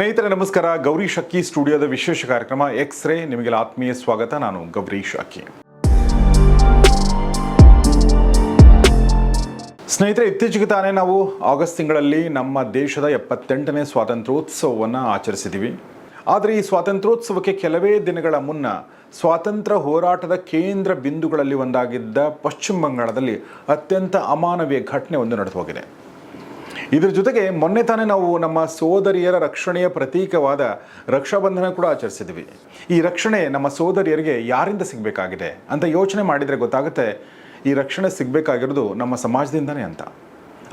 ಸ್ನೇಹಿತರೆ, ನಮಸ್ಕಾರ. ಗೌರೀಶ್ ಅಕ್ಕಿ ಸ್ಟುಡಿಯೋದ ವಿಶೇಷ ಕಾರ್ಯಕ್ರಮ ಎಕ್ಸ್ ರೇ ನಿಮಗೆಲ್ಲ ಆತ್ಮೀಯ ಸ್ವಾಗತ. ನಾನು ಗೌರೀಶ್ ಅಕ್ಕಿ ಸ್ನೇಹಿತರೆ, ಇತ್ತೀಚೆಗೆ ತಾನೇ ನಾವು ಆಗಸ್ಟ್ ತಿಂಗಳಲ್ಲಿ ನಮ್ಮ ದೇಶದ ಎಪ್ಪತ್ತೆಂಟನೇ ಸ್ವಾತಂತ್ರ್ಯೋತ್ಸವವನ್ನು ಆಚರಿಸಿದ್ದೀವಿ. ಆದರೆ ಈ ಸ್ವಾತಂತ್ರ್ಯೋತ್ಸವಕ್ಕೆ ಕೆಲವೇ ದಿನಗಳ ಮುನ್ನ ಸ್ವಾತಂತ್ರ್ಯ ಹೋರಾಟದ ಕೇಂದ್ರ ಬಿಂದುಗಳಲ್ಲಿ ಒಂದಾಗಿದ್ದ ಪಶ್ಚಿಮ ಬಂಗಾಳದಲ್ಲಿ ಅತ್ಯಂತ ಅಮಾನವೀಯ ಘಟನೆ ಒಂದು ನಡೆದು ಹೋಗಿದೆ ಇದ್ರ ಜೊತೆಗೆ ಮೊನ್ನೆ ತಾನೇ ನಾವು ನಮ್ಮ ಸೋದರಿಯರ ರಕ್ಷಣೆಯ ಪ್ರತೀಕವಾದ ರಕ್ಷಾಬಂಧನ ಕೂಡ ಆಚರಿಸಿದ್ವಿ. ಈ ರಕ್ಷಣೆ ನಮ್ಮ ಸೋದರಿಯರಿಗೆ ಯಾರಿಂದ ಸಿಗಬೇಕಾಗಿದೆ ಅಂತ ಯೋಚನೆ ಮಾಡಿದರೆ ಗೊತ್ತಾಗುತ್ತೆ, ಈ ರಕ್ಷಣೆ ಸಿಗಬೇಕಾಗಿರೋದು ನಮ್ಮ ಸಮಾಜದಿಂದನೇ ಅಂತ.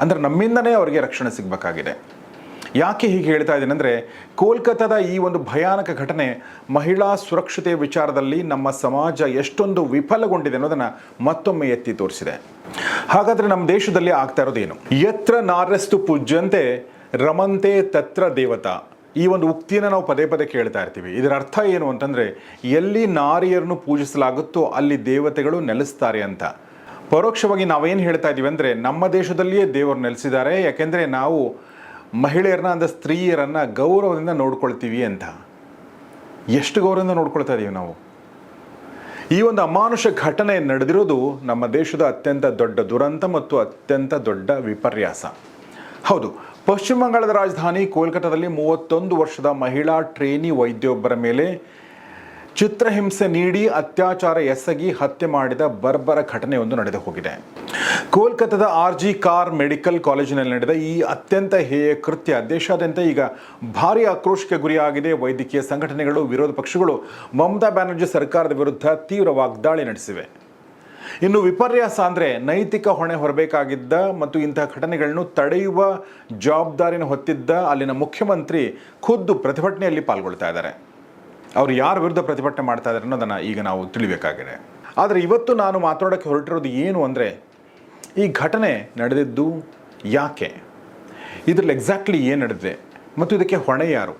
ಅಂದರೆ ನಮ್ಮಿಂದನೇ ಅವರಿಗೆ ರಕ್ಷಣೆ ಸಿಗಬೇಕಾಗಿದೆ. ಯಾಕೆ ಹೀಗೆ ಹೇಳ್ತಾ ಇದ್ದೀನಿ ಅಂದರೆ ಕೋಲ್ಕತ್ತಾದ ಈ ಒಂದು ಭಯಾನಕ ಘಟನೆ ಮಹಿಳಾ ಸುರಕ್ಷತೆ ವಿಚಾರದಲ್ಲಿ ನಮ್ಮ ಸಮಾಜ ಎಷ್ಟೊಂದು ವಿಫಲಗೊಂಡಿದೆ ಅನ್ನೋದನ್ನು ಮತ್ತೊಮ್ಮೆ ಎತ್ತಿ ತೋರಿಸಿದೆ. ಹಾಗಾದರೆ ನಮ್ಮ ದೇಶದಲ್ಲಿ ಆಗ್ತಾ ಇರೋದೇನು ಯತ್ರ ನಾರಸ್ತು ಪೂಜ್ಯಂತೆ ರಮಂತೆ ತತ್ರ ದೇವತಾ. ಈ ಒಂದು ಉಕ್ತಿಯನ್ನು ನಾವು ಪದೇ ಪದೇ ಕೇಳ್ತಾ ಇರ್ತೀವಿ. ಇದರ ಅರ್ಥ ಏನು ಅಂತಂದರೆ ಎಲ್ಲಿ ನಾರಿಯರನ್ನು ಪೂಜಿಸಲಾಗುತ್ತೋ ಅಲ್ಲಿ ದೇವತೆಗಳು ನೆಲೆಸ್ತಾರೆ ಅಂತ. ಪರೋಕ್ಷವಾಗಿ ನಾವೇನು ಹೇಳ್ತಾ ಇದ್ದೀವಿ ಅಂದರೆ ನಮ್ಮ ದೇಶದಲ್ಲಿಯೇ ದೇವರು ನೆಲೆಸಿದ್ದಾರೆ. ಯಾಕೆಂದರೆ ನಾವು ಮಹಿಳೆಯರನ್ನ ಅಂದರೆ ಸ್ತ್ರೀಯರನ್ನು ಗೌರವದಿಂದ ನೋಡ್ಕೊಳ್ತೀವಿ ಅಂತ. ಎಷ್ಟು ಗೌರವದಿಂದ ನೋಡ್ಕೊಳ್ತಾ ಇದ್ದೀವಿ ನಾವು? ಈ ಒಂದು ಅಮಾನುಷ ಘಟನೆ ನಡೆದಿರೋದು ನಮ್ಮ ದೇಶದ ಅತ್ಯಂತ ದೊಡ್ಡ ದುರಂತ ಮತ್ತು ಅತ್ಯಂತ ದೊಡ್ಡ ವಿಪರ್ಯಾಸ. ಹೌದು, ಪಶ್ಚಿಮ ಬಂಗಾಳದ ರಾಜಧಾನಿ ಕೋಲ್ಕತ್ತಾದಲ್ಲಿ ಮೂವತ್ತೊಂದು ವರ್ಷದ ಮಹಿಳಾ ಟ್ರೇನಿ ವೈದ್ಯೊಬ್ಬರ ಮೇಲೆ ಚಿತ್ರಹಿಂಸೆ ನೀಡಿ ಅತ್ಯಾಚಾರ ಎಸಗಿ ಹತ್ಯೆ ಮಾಡಿದ ಬರ್ಬರ ಘಟನೆಯೊಂದು ನಡೆದು ಹೋಗಿದೆ. ಕೋಲ್ಕತ್ತಾದ ಆರ್ ಜಿ ಕಾರ್ ಮೆಡಿಕಲ್ ಕಾಲೇಜಿನಲ್ಲಿ ನಡೆದ ಈ ಅತ್ಯಂತ ಹೇಯ ಕೃತ್ಯ ದೇಶಾದ್ಯಂತ ಈಗ ಭಾರಿ ಆಕ್ರೋಶಕ್ಕೆ ಗುರಿಯಾಗಿದೆ. ವೈದ್ಯಕೀಯ ಸಂಘಟನೆಗಳು, ವಿರೋಧ ಪಕ್ಷಗಳು, ಮಮತಾ ಬ್ಯಾನರ್ಜಿ ಸರ್ಕಾರದ ವಿರುದ್ಧ ತೀವ್ರ ವಾಗ್ದಾಳಿ ನಡೆಸಿವೆ. ಇನ್ನು ವಿಪರ್ಯಾಸ ಅಂದರೆ ನೈತಿಕ ಹೊಣೆ ಹೊರಬೇಕಾಗಿದ್ದ ಮತ್ತು ಇಂತಹ ಘಟನೆಗಳನ್ನು ತಡೆಯುವ ಜವಾಬ್ದಾರಿನ ಹೊತ್ತಿದ್ದ ಅಲ್ಲಿನ ಮುಖ್ಯಮಂತ್ರಿ ಖುದ್ದು ಪ್ರತಿಭಟನೆಯಲ್ಲಿ ಪಾಲ್ಗೊಳ್ತಾ ಇದ್ದಾರೆ. ಅವರು ಯಾರ ವಿರುದ್ಧ ಪ್ರತಿಭಟನೆ ಮಾಡ್ತಾ ಇದ್ದಾರೆ ಅನ್ನೋದನ್ನು ಈಗ ನಾವು ತಿಳಿಬೇಕಾಗಿದೆ. ಆದರೆ ಇವತ್ತು ನಾನು ಮಾತಾಡೋಕ್ಕೆ ಹೊರಟಿರೋದು ಏನು ಅಂದರೆ, ಈ ಘಟನೆ ನಡೆದಿದ್ದು ಯಾಕೆ? ಇದರಲ್ಲಿ ಎಕ್ಸಾಕ್ಟ್ಲಿ ಏನು ನಡೆದಿದೆ? ಮತ್ತು ಇದಕ್ಕೆ ಹೊಣೆ ಯಾರು?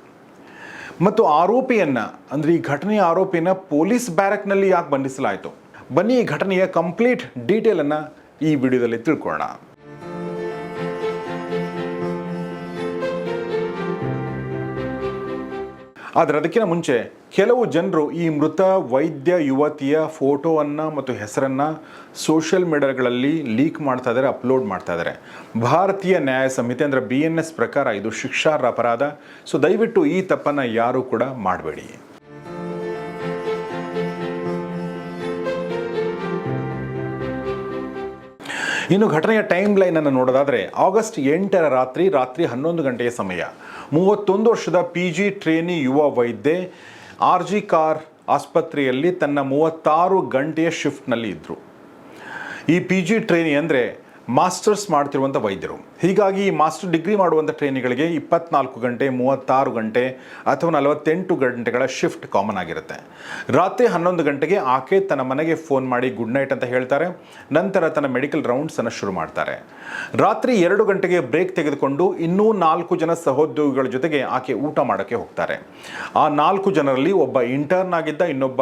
ಮತ್ತು ಆರೋಪಿಯನ್ನು, ಅಂದರೆ ಈ ಘಟನೆಯ ಆರೋಪಿಯನ್ನು ಪೊಲೀಸ್ ಬ್ಯಾರಕ್ನಲ್ಲಿ ಯಾಕೆ ಬಂಧಿಸಲಾಯಿತು? ಬನ್ನಿ ಈ ಘಟನೆಯ ಕಂಪ್ಲೀಟ್ ಡೀಟೇಲನ್ನು ಈ ವಿಡಿಯೋದಲ್ಲಿ ತಿಳ್ಕೊಳ್ಳೋಣ. ಆದರೆ ಅದಕ್ಕಿಂತ ಮುಂಚೆ ಕೆಲವು ಜನರು ಈ ಮೃತ ವೈದ್ಯ ಯುವತಿಯ ಫೋಟೋವನ್ನು ಮತ್ತು ಹೆಸರನ್ನು ಸೋಷಿಯಲ್ ಮೀಡಿಯಾಗಳಲ್ಲಿ ಲೀಕ್ ಮಾಡ್ತಾ ಇದ್ದಾರೆ ಅಪ್ಲೋಡ್ ಮಾಡ್ತಾ ಇದ್ದಾರೆ ಭಾರತೀಯ ನ್ಯಾಯ ಸಂಹಿತೆ ಅಂದರೆ ಬಿ ಎನ್ ಎಸ್ ಪ್ರಕಾರ ಇದು ಶಿಕ್ಷಾರ್ಹ ಅಪರಾಧ. ಸೊ ದಯವಿಟ್ಟು ಈ ತಪ್ಪನ್ನು ಯಾರೂ ಕೂಡ ಮಾಡಬೇಡಿ. ಇನ್ನು ಘಟನೆಯ ಟೈಮ್ ಲೈನನ್ನು ನೋಡೋದಾದರೆ ಆಗಸ್ಟ್ ಎಂಟರ ರಾತ್ರಿ ರಾತ್ರಿ ಹನ್ನೊಂದು ಗಂಟೆಯ ಸಮಯ. ಮೂವತ್ತೊಂದು ವರ್ಷದ ಪಿ ಜಿ ಟ್ರೇನಿ ಯುವ ವೈದ್ಯೆ ಆರ್ ಜಿ ಕಾರ್ ಆಸ್ಪತ್ರೆಯಲ್ಲಿ ತನ್ನ ಮೂವತ್ತಾರು ಗಂಟೆಯ ಶಿಫ್ಟ್ನಲ್ಲಿ ಇದ್ದರು ಈ ಪಿ ಜಿ ಟ್ರೇನಿ ಅಂದರೆ ಮಾಸ್ಟರ್ಸ್ ಮಾಡ್ತಿರುವಂಥ ವೈದ್ಯರು. ಹೀಗಾಗಿ ಮಾಸ್ಟರ್ ಡಿಗ್ರಿ ಮಾಡುವಂಥ ಟ್ರೈನಿಗಳಿಗೆ ಇಪ್ಪತ್ನಾಲ್ಕು ಗಂಟೆ, ಮೂವತ್ತಾರು ಗಂಟೆ ಅಥವಾ ನಲವತ್ತೆಂಟು ಗಂಟೆಗಳ ಶಿಫ್ಟ್ ಕಾಮನ್ ಆಗಿರುತ್ತೆ. ರಾತ್ರಿ ಹನ್ನೊಂದು ಗಂಟೆಗೆ ಆಕೆ ತನ್ನ ಮನೆಗೆ ಫೋನ್ ಮಾಡಿ ಗುಡ್ ನೈಟ್ ಅಂತ ಹೇಳ್ತಾರೆ. ನಂತರ ತನ್ನ ಮೆಡಿಕಲ್ ರೌಂಡ್ಸನ್ನು ಶುರು ಮಾಡ್ತಾರೆ. ರಾತ್ರಿ ಎರಡು ಗಂಟೆಗೆ ಬ್ರೇಕ್ ತೆಗೆದುಕೊಂಡು ಇನ್ನೂ ನಾಲ್ಕು ಜನ ಸಹೋದ್ಯೋಗಿಗಳ ಜೊತೆಗೆ ಆಕೆ ಊಟ ಮಾಡೋಕ್ಕೆ ಹೋಗ್ತಾರೆ. ಆ ನಾಲ್ಕು ಜನರಲ್ಲಿ ಒಬ್ಬ ಇಂಟರ್ನ್ ಆಗಿದ್ದ ಇನ್ನೊಬ್ಬ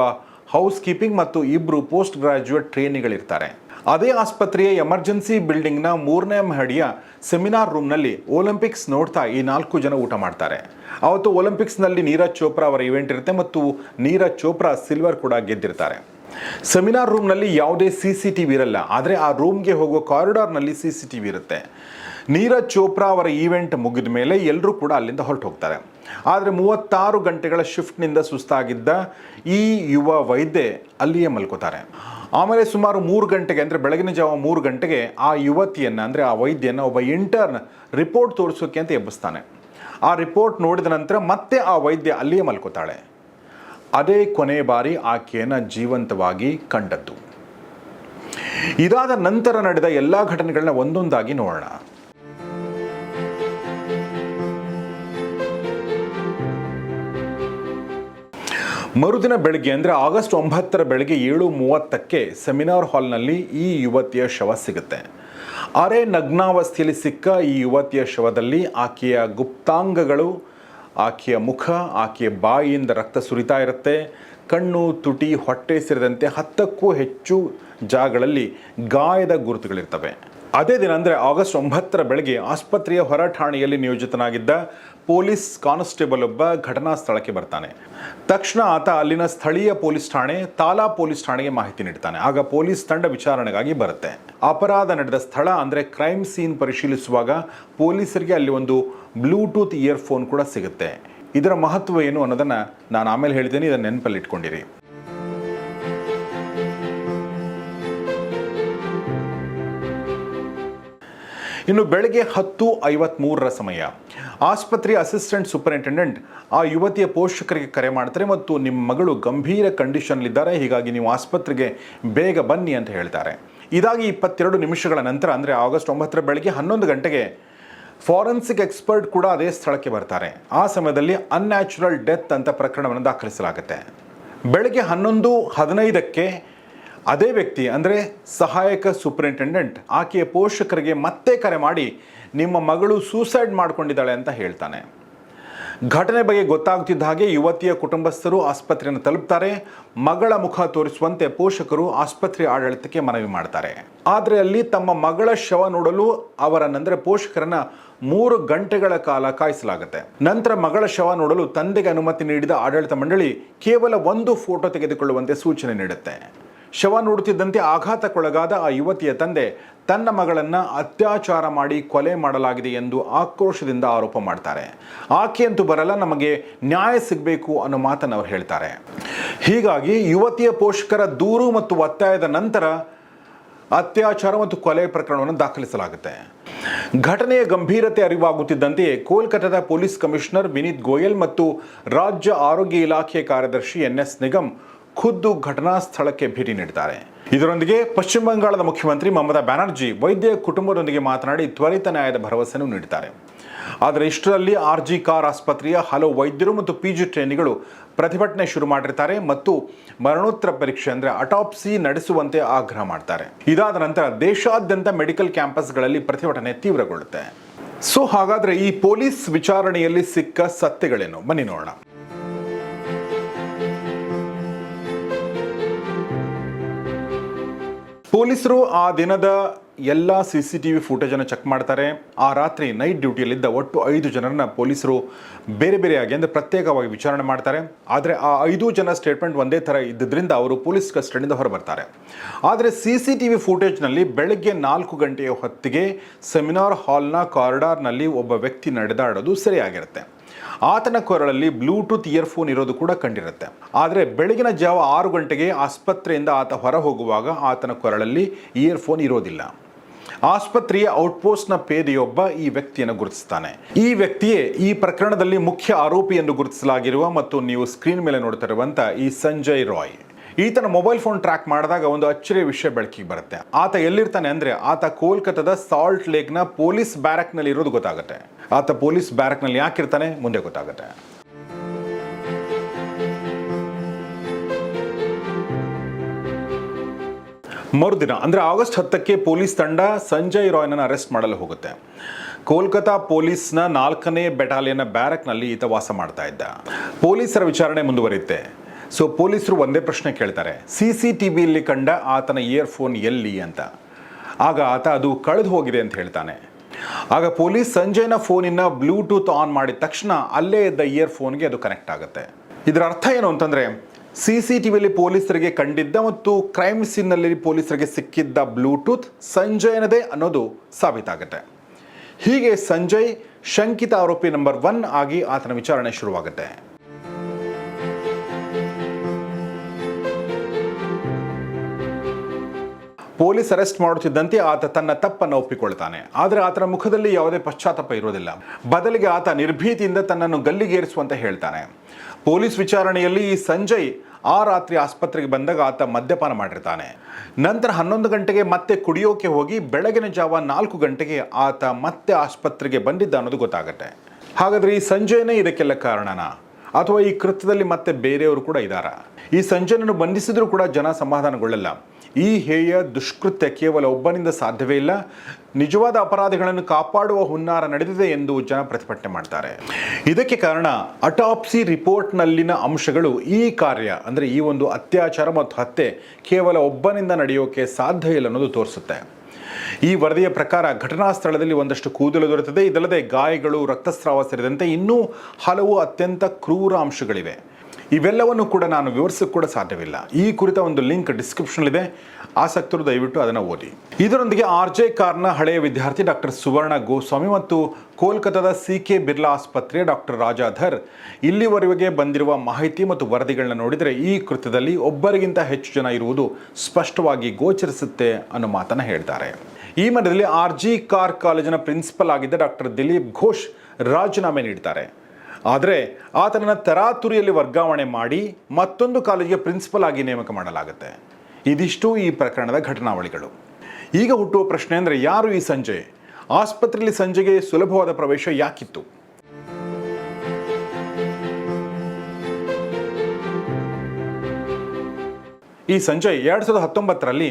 ಹೌಸ್ ಕೀಪಿಂಗ್ ಮತ್ತು ಇಬ್ಬರು ಪೋಸ್ಟ್ ಗ್ರಾಜ್ಯುಯೇಟ್ ಟ್ರೈನಿಗಳಿರ್ತಾರೆ ಅದೇ ಆಸ್ಪತ್ರೆಯ ಎಮರ್ಜೆನ್ಸಿ ಬಿಲ್ಡಿಂಗ್ನ ಮೂರನೇ ಮಹಡಿಯ ಸೆಮಿನಾರ್ ರೂಮ್ನಲ್ಲಿ ಒಲಿಂಪಿಕ್ಸ್ ನೋಡ್ತಾ ಈ ನಾಲ್ಕು ಜನ ಊಟ ಮಾಡ್ತಾರೆ. ಅವತ್ತು ಒಲಿಂಪಿಕ್ಸ್ನಲ್ಲಿ ನೀರಜ್ ಚೋಪ್ರಾ ಅವರ ಇವೆಂಟ್ ಇರುತ್ತೆ ಮತ್ತು ನೀರಜ್ ಚೋಪ್ರಾ ಸಿಲ್ವರ್ ಕೂಡ ಗೆದ್ದಿರ್ತಾರೆ. ಸೆಮಿನಾರ್ ರೂಮ್ನಲ್ಲಿ ಯಾವುದೇ ಸಿ ಸಿ ಟಿ ವಿ ಇರಲ್ಲ, ಆದರೆ ಆ ರೂಮ್ಗೆ ಹೋಗೋ ಕಾರಿಡಾರ್ನಲ್ಲಿ ಸಿ ಸಿ ಟಿ ವಿ ಇರುತ್ತೆ. ನೀರಜ್ ಚೋಪ್ರಾ ಅವರ ಈವೆಂಟ್ ಮುಗಿದ ಮೇಲೆ ಎಲ್ಲರೂ ಕೂಡ ಅಲ್ಲಿಂದ ಹೊರಟು ಹೋಗ್ತಾರೆ ಆದರೆ ಮೂವತ್ತಾರು ಗಂಟೆಗಳ ಶಿಫ್ಟ್ನಿಂದ ಸುಸ್ತಾಗಿದ್ದ ಈ ಯುವ ವೈದ್ಯೆ ಅಲ್ಲಿಯೇ ಮಲ್ಕೋತಾರೆ. ಆಮೇಲೆ ಸುಮಾರು ಮೂರು ಗಂಟೆಗೆ, ಅಂದರೆ ಬೆಳಗಿನ ಜಾವ ಮೂರು ಗಂಟೆಗೆ ಆ ಯುವತಿಯನ್ನು, ಅಂದರೆ ಆ ವೈದ್ಯನ ಒಬ್ಬ ಇಂಟರ್ನ್ ರಿಪೋರ್ಟ್ ತೋರಿಸೋಕೆ ಅಂತ ಎಬ್ಬಿಸ್ತಾನೆ. ಆ ರಿಪೋರ್ಟ್ ನೋಡಿದ ನಂತರ ಮತ್ತೆ ಆ ವೈದ್ಯ ಅಲ್ಲಿಯೇ ಮಲ್ಕೋತಾಳೆ. ಅದೇ ಕೊನೆ ಬಾರಿ ಆಕೆಯನ್ನು ಜೀವಂತವಾಗಿ ಕಂಡದ್ದು. ಇದಾದ ನಂತರ ನಡೆದ ಎಲ್ಲ ಘಟನೆಗಳನ್ನ ಒಂದೊಂದಾಗಿ ನೋಡೋಣ. ಮರುದಿನ ಬೆಳಗ್ಗೆ ಅಂದರೆ ಆಗಸ್ಟ್ ಒಂಬತ್ತರ ಬೆಳಗ್ಗೆ ಏಳು ಮೂವತ್ತಕ್ಕೆ ಸೆಮಿನಾರ್ ಹಾಲ್ನಲ್ಲಿ ಈ ಯುವತಿಯ ಶವ ಸಿಗುತ್ತೆ. ಅರೆ ನಗ್ನಾವಸ್ಥೆಯಲ್ಲಿ ಸಿಕ್ಕ ಈ ಯುವತಿಯ ಶವದಲ್ಲಿ ಆಕೆಯ ಗುಪ್ತಾಂಗಗಳು, ಆಕೆಯ ಮುಖ, ಆಕೆಯ ಬಾಯಿಯಿಂದ ರಕ್ತ ಸುರಿತಾ ಇರುತ್ತೆ. ಕಣ್ಣು, ತುಟಿ, ಹೊಟ್ಟೆ ಸೇರಿದಂತೆ ಹತ್ತಕ್ಕೂ ಹೆಚ್ಚು ಜಾಗಗಳಲ್ಲಿ ಗಾಯದ ಗುರುತುಗಳಿರ್ತವೆ. ಅದೇ ದಿನ ಅಂದರೆ ಆಗಸ್ಟ್ ಒಂಬತ್ತರ ಬೆಳಗ್ಗೆ ಆಸ್ಪತ್ರೆಯ ಹೊರ ಠಾಣೆಯಲ್ಲಿ ನಿಯೋಜಿತನಾಗಿದ್ದ ಪೊಲೀಸ್ ಕಾನ್ಸ್ಟೇಬಲ್ ಒಬ್ಬ ಘಟನಾ ಸ್ಥಳಕ್ಕೆ ಬರ್ತಾನೆ. ತಕ್ಷಣ ಆತ ಅಲ್ಲಿನ ಸ್ಥಳೀಯ ಪೊಲೀಸ್ ಠಾಣೆ, ತಾಲಾ ಪೊಲೀಸ್ ಠಾಣೆಗೆ ಮಾಹಿತಿ ನೀಡ್ತಾನೆ. ಆಗ ಪೊಲೀಸ್ ತಂಡ ವಿಚಾರಣೆಗಾಗಿ ಬರುತ್ತೆ. ಅಪರಾಧ ನಡೆದ ಸ್ಥಳ ಅಂದರೆ ಕ್ರೈಮ್ ಸೀನ್ ಪರಿಶೀಲಿಸುವಾಗ ಪೊಲೀಸರಿಗೆ ಅಲ್ಲಿ ಒಂದು ಬ್ಲೂಟೂತ್ ಇಯರ್ಫೋನ್ ಕೂಡ ಸಿಗುತ್ತೆ. ಇದರ ಮಹತ್ವ ಏನು ಅನ್ನೋದನ್ನು ನಾನು ಆಮೇಲೆ ಹೇಳಿದ್ದೀನಿ ಇದನ್ನು ನೆನಪಲ್ಲಿ ಇಟ್ಕೊಂಡಿರಿ. ಇನ್ನು ಬೆಳಗ್ಗೆ ಹತ್ತು ಐವತ್ತ್ಮೂರರ ಸಮಯ. ಆಸ್ಪತ್ರೆ ಅಸಿಸ್ಟೆಂಟ್ ಸೂಪರಿಂಟೆಂಡೆಂಟ್, ಆ ಯುವತಿಯ ಪೋಷಕರಿಗೆ ಕರೆ ಮಾಡ್ತಾರೆ ಮತ್ತು ನಿಮ್ಮ ಮಗಳು ಗಂಭೀರ ಕಂಡೀಷನ್ಲಿದ್ದಾರೆ ಹೀಗಾಗಿ ನೀವು ಆಸ್ಪತ್ರೆಗೆ ಬೇಗ ಬನ್ನಿ ಅಂತ ಹೇಳ್ತಾರೆ. ಇದಾಗಿ ಇಪ್ಪತ್ತೆರಡು ನಿಮಿಷಗಳ ನಂತರ, ಅಂದರೆ ಆಗಸ್ಟ್ ಒಂಬತ್ತರ ಬೆಳಗ್ಗೆ ಹನ್ನೊಂದು ಗಂಟೆಗೆ, ಫಾರೆನ್ಸಿಕ್ ಎಕ್ಸ್ಪರ್ಟ್ ಕೂಡ ಅದೇ ಸ್ಥಳಕ್ಕೆ ಬರ್ತಾರೆ. ಆ ಸಮಯದಲ್ಲಿ ಅನ್ಯಾಚುರಲ್ ಡೆತ್ ಅಂತ ಪ್ರಕರಣವನ್ನು ದಾಖಲಿಸಲಾಗುತ್ತೆ. ಬೆಳಗ್ಗೆ ಹನ್ನೊಂದು ಹದಿನೈದಕ್ಕೆ ಅದೇ ವ್ಯಕ್ತಿ, ಅಂದರೆ ಸಹಾಯಕ ಸೂಪರಿಂಟೆಂಡೆಂಟ್, ಆಕೆಯ ಪೋಷಕರಿಗೆ ಮತ್ತೆ ಕರೆ ಮಾಡಿ ನಿಮ್ಮ ಮಗಳು ಸೂಸೈಡ್ ಮಾಡಿಕೊಂಡಿದ್ದಾಳೆ ಅಂತ ಹೇಳ್ತಾನೆ. ಘಟನೆ ಬಗ್ಗೆ ಗೊತ್ತಾಗುತ್ತಿದ್ದ ಹಾಗೆ ಯುವತಿಯ ಕುಟುಂಬಸ್ಥರು ಆಸ್ಪತ್ರೆಯನ್ನು ತಲುಪ್ತಾರೆ. ಮಗಳ ಮುಖ ತೋರಿಸುವಂತೆ ಪೋಷಕರು ಆಸ್ಪತ್ರೆ ಆಡಳಿತಕ್ಕೆ ಮನವಿ ಮಾಡ್ತಾರೆ. ಆದರೆ ಅಲ್ಲಿ ತಮ್ಮ ಮಗಳ ಶವ ನೋಡಲು ಅವರನ್ನಂದರೆ ಪೋಷಕರನ್ನ ಮೂರು ಗಂಟೆಗಳ ಕಾಲ ಕಾಯಿಸಲಾಗುತ್ತೆ. ನಂತರ ಮಗಳ ಶವ ನೋಡಲು ತಂದೆಗೆ ಅನುಮತಿ ನೀಡಿದ ಆಡಳಿತ ಮಂಡಳಿ ಕೇವಲ ಒಂದು ಫೋಟೋ ತೆಗೆದುಕೊಳ್ಳುವಂತೆ ಸೂಚನೆ ನೀಡುತ್ತೆ. ಶವ ನೋಡುತ್ತಿದ್ದಂತೆ ಆಘಾತಕ್ಕೊಳಗಾದ ಆ ಯುವತಿಯ ತಂದೆ ತನ್ನ ಮಗಳನ್ನ ಅತ್ಯಾಚಾರ ಮಾಡಿ ಕೊಲೆ ಮಾಡಲಾಗಿದೆ ಎಂದು ಆಕ್ರೋಶದಿಂದ ಆರೋಪ ಮಾಡ್ತಾರೆ. ಆಕೆಯಂತೂ ಬರಲ್ಲ, ನಮಗೆ ನ್ಯಾಯ ಸಿಗಬೇಕು ಅನ್ನೋ ಮಾತನ್ನು ಅವರು ಹೇಳ್ತಾರೆ. ಹೀಗಾಗಿ ಯುವತಿಯ ಪೋಷಕರ ದೂರು ಮತ್ತು ಒತ್ತಾಯದ ನಂತರ ಅತ್ಯಾಚಾರ ಮತ್ತು ಕೊಲೆ ಪ್ರಕರಣವನ್ನು ದಾಖಲಿಸಲಾಗುತ್ತೆ. ಘಟನೆಯ ಗಂಭೀರತೆ ಅರಿವಾಗುತ್ತಿದ್ದಂತೆಯೇ ಕೋಲ್ಕತ್ತಾದ ಪೊಲೀಸ್ ಕಮಿಷನರ್ ವಿನೀತ್ ಗೋಯಲ್ ಮತ್ತು ರಾಜ್ಯ ಆರೋಗ್ಯ ಇಲಾಖೆ ಕಾರ್ಯದರ್ಶಿ ಎನ್ ಎಸ್ ನಿಗಮ್ ಖುದ್ದು ಘಟನಾ ಸ್ಥಳಕ್ಕೆ ಭೇಟಿ ನೀಡಿದ್ದಾರೆ. ಇದರೊಂದಿಗೆ ಪಶ್ಚಿಮ ಬಂಗಾಳದ ಮುಖ್ಯಮಂತ್ರಿ ಮಮತಾ ಬ್ಯಾನರ್ಜಿ, ವೈದ್ಯ ಕುಟುಂಬದೊಂದಿಗೆ ಮಾತನಾಡಿ ತ್ವರಿತ ನ್ಯಾಯದ ಭರವಸೆಯನ್ನು ನೀಡಿದ್ದಾರೆ. ಆದರೆ ಇಷ್ಟರಲ್ಲಿ ಆರ್ ಜಿ ಕಾರ್ ಆಸ್ಪತ್ರೆಯ ಹಲವು ವೈದ್ಯರು ಮತ್ತು ಪಿ ಜಿ ಟ್ರೇನಿಗಳು ಪ್ರತಿಭಟನೆ ಶುರು ಮಾಡಿರ್ತಾರೆ ಮತ್ತು ಮರಣೋತ್ತರ ಪರೀಕ್ಷೆ ಅಂದರೆ ಅಟಾಪ್ಸಿ ನಡೆಸುವಂತೆ ಆಗ್ರಹ ಮಾಡ್ತಾರೆ. ಇದಾದ ನಂತರ ದೇಶಾದ್ಯಂತ ಮೆಡಿಕಲ್ ಕ್ಯಾಂಪಸ್ಗಳಲ್ಲಿ ಪ್ರತಿಭಟನೆ ತೀವ್ರಗೊಳ್ಳುತ್ತೆ. ಸೊ ಹಾಗಾದರೆ ಈ ಪೊಲೀಸ್ ವಿಚಾರಣೆಯಲ್ಲಿ ಸಿಕ್ಕ ಸತ್ಯಗಳೇನು? ಬನ್ನಿ ನೋಡೋಣ. ಪೊಲೀಸರು ಆ ದಿನದ ಎಲ್ಲ ಸಿ ಸಿ ಟಿ ವಿ ಫುಟೇಜನ್ನು ಚೆಕ್ ಮಾಡ್ತಾರೆ. ಆ ರಾತ್ರಿ ನೈಟ್ ಡ್ಯೂಟಿಯಲ್ಲಿದ್ದ ಒಟ್ಟು ಐದು ಜನರನ್ನ ಪೊಲೀಸರು ಬೇರೆ ಬೇರೆಯಾಗಿ ಅಂದರೆ ಪ್ರತ್ಯೇಕವಾಗಿ ವಿಚಾರಣೆ ಮಾಡ್ತಾರೆ. ಆದರೆ ಆ ಐದು ಜನ ಸ್ಟೇಟ್ಮೆಂಟ್ ಒಂದೇ ಥರ ಇದ್ದಿದ್ದರಿಂದ ಅವರು ಪೊಲೀಸ್ ಕಸ್ಟಡಿಯಿಂದ ಹೊರಬರ್ತಾರೆ. ಆದರೆ ಸಿ ಸಿ ಟಿ ವಿ ಫುಟೇಜ್ನಲ್ಲಿ ಬೆಳಗ್ಗೆ ನಾಲ್ಕು ಗಂಟೆಯ ಹೊತ್ತಿಗೆ ಸೆಮಿನಾರ್ ಹಾಲ್ನ ಕಾರಿಡಾರ್ನಲ್ಲಿ ಒಬ್ಬ ವ್ಯಕ್ತಿ ನಡೆದಾಡೋದು ಸರಿಯಾಗಿರುತ್ತೆ. ಆತನ ಕೊರಳಲ್ಲಿ ಬ್ಲೂಟೂತ್ ಇಯರ್ಫೋನ್ ಇರೋದು ಕೂಡ ಕಂಡಿರುತ್ತೆ. ಆದರೆ ಬೆಳಗಿನ ಜಾವ ಆರು ಗಂಟೆಗೆ ಆಸ್ಪತ್ರೆಯಿಂದ ಆತ ಹೊರ ಹೋಗುವಾಗ ಆತನ ಕೊರಳಲ್ಲಿ ಇಯರ್ಫೋನ್ ಇರೋದಿಲ್ಲ. ಆಸ್ಪತ್ರೆಯ ಔಟ್ಪೋಸ್ಟ್ನ ಪೇದೆಯೊಬ್ಬ ಈ ವ್ಯಕ್ತಿಯನ್ನು ಗುರುತಿಸ್ತಾನೆ. ಈ ವ್ಯಕ್ತಿಯೇ ಈ ಪ್ರಕರಣದಲ್ಲಿ ಮುಖ್ಯ ಆರೋಪಿ ಎಂದು ಗುರುತಿಸಲಾಗಿರುವ ಮತ್ತು ನೀವು ಸ್ಕ್ರೀನ್ ಮೇಲೆ ನೋಡ್ತಾ ಈ ಸಂಜಯ್ ರಾಯ್. ಈತನ ಮೊಬೈಲ್ ಫೋನ್ ಟ್ರ್ಯಾಕ್ ಮಾಡಿದಾಗ ಒಂದು ಅಚ್ಚರಿಯ ವಿಷಯ ಬೆಳಕಿಗೆ ಬರುತ್ತೆ. ಆತ ಎಲ್ಲಿರ್ತಾನೆ ಅಂದ್ರೆ ಆತ ಕೋಲ್ಕತ್ತಾದ ಸಾಲ್ಟ್ ಲೇಕ್ನ ಪೊಲೀಸ್ ಬ್ಯಾರಕ್ನಲ್ಲಿ ಇರೋದು ಗೊತ್ತಾಗುತ್ತೆ. ಆತ ಪೊಲೀಸ್ ಬ್ಯಾರಕ್ನಲ್ಲಿ ಯಾಕಿರ್ತಾನೆ? ಮುಂದೆ ಗೊತ್ತಾಗುತ್ತೆ. ಮರುದಿನ, ಅಂದರೆ ಆಗಸ್ಟ್ ಹತ್ತಕ್ಕೆ ಪೊಲೀಸ್ ತಂಡ ಸಂಜಯ್ ರಾಯ್ನನ್ನು ಅರೆಸ್ಟ್ ಮಾಡಲು ಹೋಗುತ್ತೆ. ಕೋಲ್ಕತಾ ಪೊಲೀಸ್ನ ನಾಲ್ಕನೇ ಬೆಟಾಲಿಯನ್ನ ಬ್ಯಾರಕ್ನಲ್ಲಿ ಈತ ವಾಸ ಮಾಡ್ತಾ ಇದ್ದ. ಪೊಲೀಸರ ವಿಚಾರಣೆ ಮುಂದುವರಿಯುತ್ತೆ. ಸೊ ಪೊಲೀಸರು ಒಂದೇ ಪ್ರಶ್ನೆ ಕೇಳ್ತಾರೆ. ಸಿ ಸಿ ಟಿ ವಿಯಲ್ಲಿ ಕಂಡ ಆತನ ಇಯರ್ಫೋನ್ ಎಲ್ಲಿ ಅಂತ. ಆಗ ಆತ ಅದು ಕಳೆದು ಹೋಗಿದೆ ಅಂತ ಹೇಳ್ತಾನೆ. ಆಗ ಪೊಲೀಸ್ ಸಂಜಯ್ನ ಫೋನಿನ ಬ್ಲೂಟೂತ್ ಆನ್ ಮಾಡಿದ ತಕ್ಷಣ ಅಲ್ಲೇ ಇದ್ದ ಇಯರ್ಫೋನ್ಗೆ ಅದು ಕನೆಕ್ಟ್ ಆಗುತ್ತೆ. ಇದರ ಅರ್ಥ ಏನು ಅಂತಂದರೆ, ಸಿ ಸಿ ಟಿ ವಿಯಲ್ಲಿ ಪೊಲೀಸರಿಗೆ ಕಂಡಿದ್ದ ಮತ್ತು ಕ್ರೈಮ್ ಸೀನ್ನಲ್ಲಿ ಪೊಲೀಸರಿಗೆ ಸಿಕ್ಕಿದ್ದ ಬ್ಲೂಟೂತ್ ಸಂಜಯನದೇ ಅನ್ನೋದು ಸಾಬೀತಾಗುತ್ತೆ. ಹೀಗೆ ಸಂಜಯ್ ಶಂಕಿತ ಆರೋಪಿ ನಂಬರ್ ಒನ್ ಆಗಿ ಆತನ ವಿಚಾರಣೆ ಶುರುವಾಗುತ್ತೆ. ಪೊಲೀಸ್ ಅರೆಸ್ಟ್ ಮಾಡುತ್ತಿದ್ದಂತೆ ಆತ ತನ್ನ ತಪ್ಪನ್ನು ಒಪ್ಪಿಕೊಳ್ತಾನೆ ಆದರೆ ಆತನ ಮುಖದಲ್ಲಿ ಯಾವುದೇ ಪಶ್ಚಾತ್ತಾಪ ಇರೋದಿಲ್ಲ ಬದಲಿಗೆ ಆತ ನಿರ್ಭೀತಿಯಿಂದ ತನ್ನನ್ನು ಗಲ್ಲಿಗೇರಿಸುವಂತ ಹೇಳ್ತಾನೆ. ಪೊಲೀಸ್ ವಿಚಾರಣೆಯಲ್ಲಿ ಈ ಸಂಜಯ್ ಆ ರಾತ್ರಿ ಆಸ್ಪತ್ರೆಗೆ ಬಂದಾಗ ಆತ ಮದ್ಯಪಾನ ಮಾಡಿರ್ತಾನೆ. ನಂತರ ಹನ್ನೊಂದು ಗಂಟೆಗೆ ಮತ್ತೆ ಕುಡಿಯೋಕೆ ಹೋಗಿ ಬೆಳಗಿನ ಜಾವ ನಾಲ್ಕು ಗಂಟೆಗೆ ಆತ ಮತ್ತೆ ಆಸ್ಪತ್ರೆಗೆ ಬಂದಿದ್ದ ಅನ್ನೋದು ಗೊತ್ತಾಗುತ್ತೆ. ಹಾಗಾದ್ರೆ ಈ ಸಂಜಯನೇ ಇದಕ್ಕೆಲ್ಲ ಕಾರಣನಾ? ಅಥವಾ ಈ ಕೃತ್ಯದಲ್ಲಿ ಮತ್ತೆ ಬೇರೆಯವರು ಕೂಡ ಇದ್ದಾರಾ? ಈ ಸಂಜಯನನ್ನು ಬಂಧಿಸಿದ್ರೂ ಕೂಡ ಜನ ಸಮಾಧಾನಗೊಳ್ಳಲ್ಲ. ಈ ಹೇಯ ದುಷ್ಕೃತ್ಯ ಕೇವಲ ಒಬ್ಬನಿಂದ ಸಾಧ್ಯವೇ ಇಲ್ಲ. ನಿಜವಾದ ಅಪರಾಧಿಗಳನ್ನು ಕಾಪಾಡುವ ಹುನ್ನಾರ ನಡೆದಿದೆ ಎಂದು ಜನ ಪ್ರತಿಭಟನೆ ಮಾಡ್ತಾರೆ. ಇದಕ್ಕೆ ಕಾರಣ ಅಟಾಪ್ಸಿ ರಿಪೋರ್ಟ್ನಲ್ಲಿನ ಅಂಶಗಳು ಈ ಕಾರ್ಯ, ಅಂದರೆ ಈ ಒಂದು ಅತ್ಯಾಚಾರ ಮತ್ತು ಹತ್ಯೆ ಕೇವಲ ಒಬ್ಬನಿಂದ ನಡೆಯೋಕೆ ಸಾಧ್ಯ ಇಲ್ಲ ಅನ್ನೋದು ತೋರಿಸುತ್ತೆ. ಈ ವರದಿಯ ಪ್ರಕಾರ ಘಟನಾ ಸ್ಥಳದಲ್ಲಿ ಒಂದಷ್ಟು ಕೂದಲು ದೊರೆತಿದೆ. ಇದಲ್ಲದೆ ಗಾಯಗಳು, ರಕ್ತಸ್ರಾವ ಸೇರಿದಂತೆ ಇನ್ನೂ ಹಲವು ಅತ್ಯಂತ ಕ್ರೂರ ಅಂಶಗಳಿವೆ. ಇವೆಲ್ಲವನ್ನು ಕೂಡ ನಾನು ವಿವರಿಸಕ್ಕೆ ಕೂಡ ಸಾಧ್ಯವಿಲ್ಲ. ಈ ಕುರಿತ ಒಂದು ಲಿಂಕ್ ಡಿಸ್ಕ್ರಿಪ್ಷನಲ್ಲಿದೆ. ಆಸಕ್ತರು ದಯವಿಟ್ಟು ಅದನ್ನು ಓದಿ. ಇದರೊಂದಿಗೆ ಆರ್ ಜೆ ಕಾರ್ನ ಹಳೆಯ ವಿದ್ಯಾರ್ಥಿ ಡಾಕ್ಟರ್ ಸುವರ್ಣ ಗೋಸ್ವಾಮಿ ಮತ್ತು ಕೋಲ್ಕತ್ತಾದ ಸಿ ಕೆ ಬಿರ್ಲಾ ಆಸ್ಪತ್ರೆಯ ಡಾಕ್ಟರ್ ರಾಜಾಧರ್ ಇಲ್ಲಿವರೆಗೆ ಬಂದಿರುವ ಮಾಹಿತಿ ಮತ್ತು ವರದಿಗಳನ್ನ ನೋಡಿದರೆ ಈ ಕೃತ್ಯದಲ್ಲಿ ಒಬ್ಬರಿಗಿಂತ ಹೆಚ್ಚು ಜನ ಇರುವುದು ಸ್ಪಷ್ಟವಾಗಿ ಗೋಚರಿಸುತ್ತೆ ಅನ್ನೋ ಮಾತನ್ನು ಹೇಳ್ತಾರೆ. ಈ ಮಧ್ಯದಲ್ಲಿ ಆರ್ ಜಿ ಕಾರ್ ಕಾಲೇಜಿನ ಪ್ರಿನ್ಸಿಪಲ್ ಆಗಿದ್ದ ಡಾಕ್ಟರ್ ದಿಲೀಪ್ ಘೋಷ್ ರಾಜೀನಾಮೆ ನೀಡ್ತಾರೆ ಆದರೆ ಆತನನ್ನು ತರಾತುರಿಯಲ್ಲಿ ವರ್ಗಾವಣೆ ಮಾಡಿ ಮತ್ತೊಂದು ಕಾಲೇಜಿಗೆ ಪ್ರಿನ್ಸಿಪಲ್ ಆಗಿ ನೇಮಕ ಮಾಡಲಾಗುತ್ತೆ. ಇದಿಷ್ಟು ಈ ಪ್ರಕರಣದ ಘಟನಾವಳಿಗಳು. ಈಗ ಹುಟ್ಟುವ ಪ್ರಶ್ನೆ ಅಂದರೆ ಯಾರು ಈ ಸಂಜೆ? ಆಸ್ಪತ್ರೆಯಲ್ಲಿ ಸಂಜೆಗೆ ಸುಲಭವಾದ ಪ್ರವೇಶ ಯಾಕಿತ್ತು? ಈ ಸಂಜಯ್ ಎರಡು ಸಾವಿರದ ಹತ್ತೊಂಬತ್ತರಲ್ಲಿ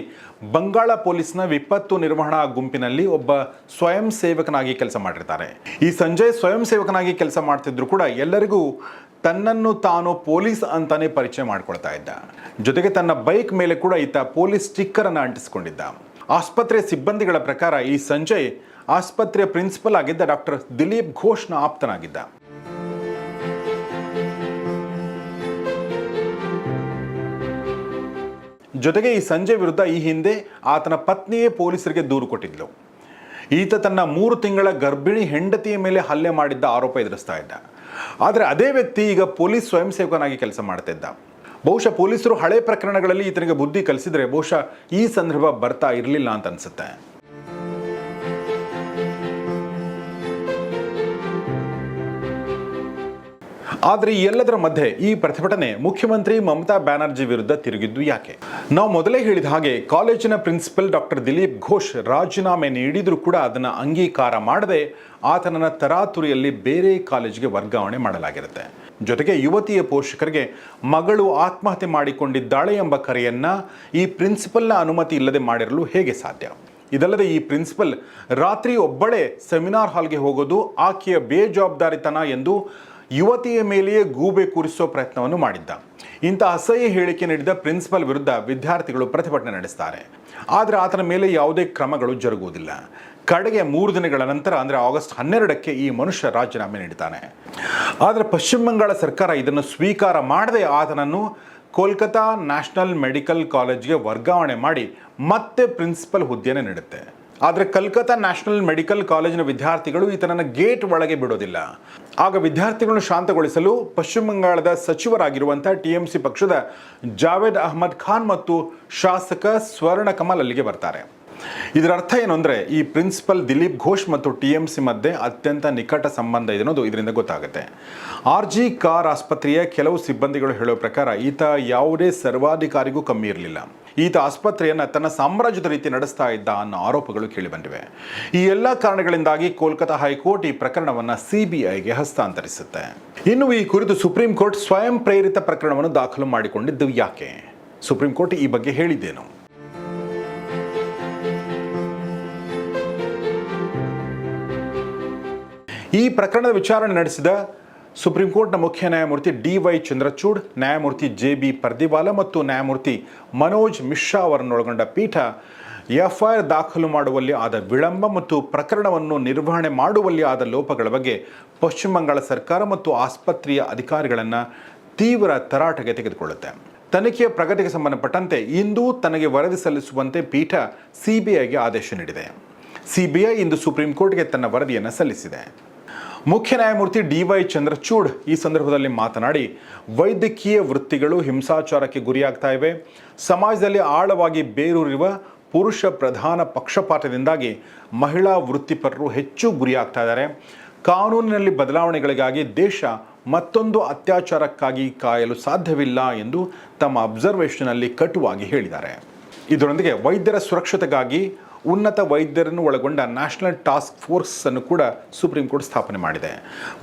ಬಂಗಾಳ ಪೊಲೀಸ್ನ ವಿಪತ್ತು ನಿರ್ವಹಣಾ ಗುಂಪಿನಲ್ಲಿ ಒಬ್ಬ ಸ್ವಯಂ ಸೇವಕನಾಗಿ ಕೆಲಸ ಮಾಡಿರ್ತಾರೆ. ಈ ಸಂಜಯ್ ಸ್ವಯಂ ಸೇವಕನಾಗಿ ಕೆಲಸ ಮಾಡ್ತಿದ್ರು ಕೂಡ ಎಲ್ಲರಿಗೂ ತನ್ನನ್ನು ತಾನು ಪೊಲೀಸ್ ಅಂತಾನೆ ಪರಿಚಯ ಮಾಡಿಕೊಳ್ತಾ ಇದ್ದ. ಜೊತೆಗೆ ತನ್ನ ಬೈಕ್ ಮೇಲೆ ಕೂಡ ಈತ ಪೊಲೀಸ್ ಸ್ಟಿಕ್ಕರ್ ಅನ್ನು ಅಂಟಿಸಿಕೊಂಡಿದ್ದ. ಆಸ್ಪತ್ರೆ ಸಿಬ್ಬಂದಿಗಳ ಪ್ರಕಾರ ಈ ಸಂಜಯ್ ಆಸ್ಪತ್ರೆಯ ಪ್ರಿನ್ಸಿಪಲ್ ಆಗಿದ್ದ ಡಾಕ್ಟರ್ ದಿಲೀಪ್ ಘೋಷ್ನ ಆಪ್ತನಾಗಿದ್ದ. ಜೊತೆಗೆ ಈ ಸಂಜಯ್ ವಿರುದ್ಧ ಈ ಹಿಂದೆ ಆತನ ಪತ್ನಿಯೇ ಪೊಲೀಸರಿಗೆ ದೂರು ಕೊಟ್ಟಿದ್ಲು. ಈತ ತನ್ನ ಮೂರು ತಿಂಗಳ ಗರ್ಭಿಣಿ ಹೆಂಡತಿಯ ಮೇಲೆ ಹಲ್ಲೆ ಮಾಡಿದ್ದ ಆರೋಪ ಎದುರಿಸ್ತಾ ಇದ್ದ. ಆದರೆ ಅದೇ ವ್ಯಕ್ತಿ ಈಗ ಪೊಲೀಸ್ ಸ್ವಯಂ ಸೇವಕನಾಗಿ ಕೆಲಸ ಮಾಡ್ತಿದ್ದ ಬಹುಶಃ ಪೊಲೀಸರು ಹಳೆ ಪ್ರಕರಣಗಳಲ್ಲಿ ಈತನಿಗೆ ಬುದ್ಧಿ ಕಲಿಸಿದರೆ ಬಹುಶಃ ಈ ಸಂದರ್ಭ ಬರ್ತಾ ಇರಲಿಲ್ಲ ಅಂತ ಅನ್ಸುತ್ತೆ. ಆದರೆ ಎಲ್ಲದರ ಮಧ್ಯೆ ಈ ಪ್ರತಿಭಟನೆ ಮುಖ್ಯಮಂತ್ರಿ ಮಮತಾ ಬ್ಯಾನರ್ಜಿ ವಿರುದ್ಧ ತಿರುಗಿದ್ದು ಯಾಕೆ? ನಾವು ಮೊದಲೇ ಹೇಳಿದ ಹಾಗೆ ಕಾಲೇಜಿನ ಪ್ರಿನ್ಸಿಪಲ್ ಡಾಕ್ಟರ್ ದಿಲೀಪ್ ಘೋಷ್ ರಾಜೀನಾಮೆ ನೀಡಿದರೂ ಕೂಡ ಅದನ್ನು ಅಂಗೀಕಾರ ಮಾಡದೆ ಆತನನ್ನು ತರಾತುರಿಯಲ್ಲಿ ಬೇರೆ ಕಾಲೇಜಿಗೆ ವರ್ಗಾವಣೆ ಮಾಡಲಾಗಿರುತ್ತೆ. ಜೊತೆಗೆ ಯುವತಿಯ ಪೋಷಕರಿಗೆ ಮಗಳು ಆತ್ಮಹತ್ಯೆ ಮಾಡಿಕೊಂಡಿದ್ದಾಳೆ ಎಂಬ ಕರೆಯನ್ನು ಈ ಪ್ರಿನ್ಸಿಪಲ್ನ ಅನುಮತಿ ಇಲ್ಲದೆ ಮಾಡಿರಲು ಹೇಗೆ ಸಾಧ್ಯ? ಇದಲ್ಲದೆ ಈ ಪ್ರಿನ್ಸಿಪಲ್ ರಾತ್ರಿ ಒಬ್ಬಳೇ ಸೆಮಿನಾರ್ ಹಾಲ್ಗೆ ಹೋಗೋದು, ಆಕೆಯ ಬೇಜವಾಬ್ದಾರಿತನ ಎಂದು ಯುವತಿಯ ಮೇಲೆಯೇ ಗೂಬೆ ಕೂರಿಸೋ ಪ್ರಯತ್ನವನ್ನು ಮಾಡಿದ್ದ. ಇಂಥ ಅಸಹ್ಯ ಹೇಳಿಕೆ ನೀಡಿದ ಪ್ರಿನ್ಸಿಪಲ್ ವಿರುದ್ಧ ವಿದ್ಯಾರ್ಥಿಗಳು ಪ್ರತಿಭಟನೆ ನಡೆಸ್ತಾರೆ. ಆದರೆ ಆತನ ಮೇಲೆ ಯಾವುದೇ ಕ್ರಮಗಳು ಜರುಗುವುದಿಲ್ಲ. ಕಡೆಗೆ ಮೂರು ದಿನಗಳ ನಂತರ ಅಂದರೆ ಆಗಸ್ಟ್ ಹನ್ನೆರಡಕ್ಕೆ ಈ ಮನುಷ್ಯ ರಾಜೀನಾಮೆ ನೀಡಿದ್ದಾನೆ. ಆದರೆ ಪಶ್ಚಿಮ ಬಂಗಾಳ ಸರ್ಕಾರ ಇದನ್ನು ಸ್ವೀಕಾರ ಮಾಡದೆ ಆತನನ್ನು ಕೋಲ್ಕತಾ ನ್ಯಾಷನಲ್ ಮೆಡಿಕಲ್ ಕಾಲೇಜ್ಗೆ ವರ್ಗಾವಣೆ ಮಾಡಿ ಮತ್ತೆ ಪ್ರಿನ್ಸಿಪಲ್ ಹುದ್ದೆಯನ್ನು ನೀಡುತ್ತೆ. ಆದರೆ ಕಲ್ಕತ್ತಾ ನ್ಯಾಷನಲ್ ಮೆಡಿಕಲ್ ಕಾಲೇಜಿನ ವಿದ್ಯಾರ್ಥಿಗಳು ಈತನನ್ನು ಗೇಟ್ ಒಳಗೆ ಬಿಡೋದಿಲ್ಲ. ಆಗ ವಿದ್ಯಾರ್ಥಿಗಳನ್ನು ಶಾಂತಗೊಳಿಸಲು ಪಶ್ಚಿಮ ಬಂಗಾಳದ ಸಚಿವರಾಗಿರುವಂಥ ಟಿ ಎಂ ಸಿ ಪಕ್ಷದ ಜಾವೇದ್ ಅಹಮದ್ ಖಾನ್ ಮತ್ತು ಶಾಸಕ ಸ್ವರ್ಣ ಕಮಲ್ ಅಲ್ಲಿಗೆ ಬರ್ತಾರೆ. ಇದರ ಅರ್ಥ ಏನು ಅಂದರೆ ಈ ಪ್ರಿನ್ಸಿಪಲ್ ದಿಲೀಪ್ ಘೋಷ್ ಮತ್ತು ಟಿ ಎಂ ಸಿ ಮಧ್ಯೆ ಅತ್ಯಂತ ನಿಕಟ ಸಂಬಂಧ ಇದೆ ಅನ್ನೋದು ಇದರಿಂದ ಗೊತ್ತಾಗುತ್ತೆ. ಆರ್ ಜಿ ಕಾರ್ ಆಸ್ಪತ್ರೆಯ ಕೆಲವು ಸಿಬ್ಬಂದಿಗಳು ಹೇಳೋ ಪ್ರಕಾರ ಈತ ಯಾವುದೇ ಸರ್ವಾಧಿಕಾರಿಗೂ ಕಮ್ಮಿ ಇರಲಿಲ್ಲ. ಈತ ಆಸ್ಪತ್ರೆಯನ್ನು ತನ್ನ ಸಾಮ್ರಾಜ್ಯದ ರೀತಿ ನಡೆಸ್ತಾ ಇದ್ದ ಅನ್ನೋ ಆರೋಪಗಳು ಕೇಳಿಬಂದಿವೆ ಈ ಎಲ್ಲ ಕಾರಣಗಳಿಂದಾಗಿ ಕೋಲ್ಕತಾ ಹೈಕೋರ್ಟ್ ಈ ಪ್ರಕರಣವನ್ನು ಸಿಬಿಐಗೆ ಹಸ್ತಾಂತರಿಸುತ್ತೆ. ಇನ್ನು ಈ ಕುರಿತು ಸುಪ್ರೀಂ ಕೋರ್ಟ್ ಸ್ವಯಂ ಪ್ರೇರಿತ ಪ್ರಕರಣವನ್ನು ದಾಖಲು ಮಾಡಿಕೊಂಡಿದ್ದು ಯಾಕೆ? ಸುಪ್ರೀಂ ಕೋರ್ಟ್ ಈ ಬಗ್ಗೆ ಹೇಳಿದ್ದೇನು? ಈ ಪ್ರಕರಣದ ವಿಚಾರಣೆ ನಡೆಸಿದ ಸುಪ್ರೀಂ ಕೋರ್ಟ್ನ ಮುಖ್ಯ ನ್ಯಾಯಮೂರ್ತಿ ಡಿ ವೈ ಚಂದ್ರಚೂಡ್, ನ್ಯಾಯಮೂರ್ತಿ ಜೆ ಬಿ ಪರ್ದಿವಾಲ ಮತ್ತು ನ್ಯಾಯಮೂರ್ತಿ ಮನೋಜ್ ಮಿಶ್ರಾ ಅವರನ್ನೊಳಗೊಂಡ ಪೀಠ ಎಫ್ಐಆರ್ ದಾಖಲು ಮಾಡುವಲ್ಲಿ ಆದ ವಿಳಂಬ ಮತ್ತು ಪ್ರಕರಣವನ್ನು ನಿರ್ವಹಣೆ ಮಾಡುವಲ್ಲಿ ಆದ ಲೋಪಗಳ ಬಗ್ಗೆ ಪಶ್ಚಿಮ ಬಂಗಾಳ ಸರ್ಕಾರ ಮತ್ತು ಆಸ್ಪತ್ರೆಯ ಅಧಿಕಾರಿಗಳನ್ನು ತೀವ್ರ ತರಾಟೆಗೆ ತೆಗೆದುಕೊಳ್ಳುತ್ತೆ. ತನಿಖೆಯ ಪ್ರಗತಿಗೆ ಸಂಬಂಧಪಟ್ಟಂತೆ ಇಂದು ತನಗೆ ವರದಿ ಸಲ್ಲಿಸುವಂತೆ ಪೀಠ ಸಿಬಿಐಗೆ ಆದೇಶ ನೀಡಿದೆ. ಸಿಬಿಐ ಇಂದು ಸುಪ್ರೀಂ ಕೋರ್ಟ್ಗೆ ತನ್ನ ವರದಿಯನ್ನು ಸಲ್ಲಿಸಿದೆ. ಮುಖ್ಯ ನ್ಯಾಯಮೂರ್ತಿ ಡಿ ವೈ ಚಂದ್ರಚೂಡ್ ಈ ಸಂದರ್ಭದಲ್ಲಿ ಮಾತನಾಡಿ, ವೈದ್ಯಕೀಯ ವೃತ್ತಿಗಳು ಹಿಂಸಾಚಾರಕ್ಕೆ ಗುರಿಯಾಗ್ತಾ ಇವೆ. ಸಮಾಜದಲ್ಲಿ ಆಳವಾಗಿ ಬೇರೂರಿರುವ ಪುರುಷ ಪ್ರಧಾನ ಪಕ್ಷಪಾತದಿಂದಾಗಿ ಮಹಿಳಾ ವೃತ್ತಿಪರರು ಹೆಚ್ಚು ಗುರಿಯಾಗ್ತಾ ಇದ್ದಾರೆ. ಕಾನೂನಿನಲ್ಲಿ ಬದಲಾವಣೆಗಳಿಗಾಗಿ ದೇಶ ಮತ್ತೊಂದು ಅತ್ಯಾಚಾರಕ್ಕಾಗಿ ಕಾಯಲು ಸಾಧ್ಯವಿಲ್ಲ ಎಂದು ತಮ್ಮ ಅಬ್ಸರ್ವೇಷನಲ್ಲಿ ಕಟುವಾಗಿ ಹೇಳಿದ್ದಾರೆ. ಇದರೊಂದಿಗೆ ವೈದ್ಯರ ಸುರಕ್ಷತೆಗಾಗಿ ಉನ್ನತ ವೈದ್ಯರನ್ನು ಒಳಗೊಂಡ ನ್ಯಾಷನಲ್ ಟಾಸ್ಕ್ ಫೋರ್ಸನ್ನು ಕೂಡ ಸುಪ್ರೀಂ ಕೋರ್ಟ್ ಸ್ಥಾಪನೆ ಮಾಡಿದೆ.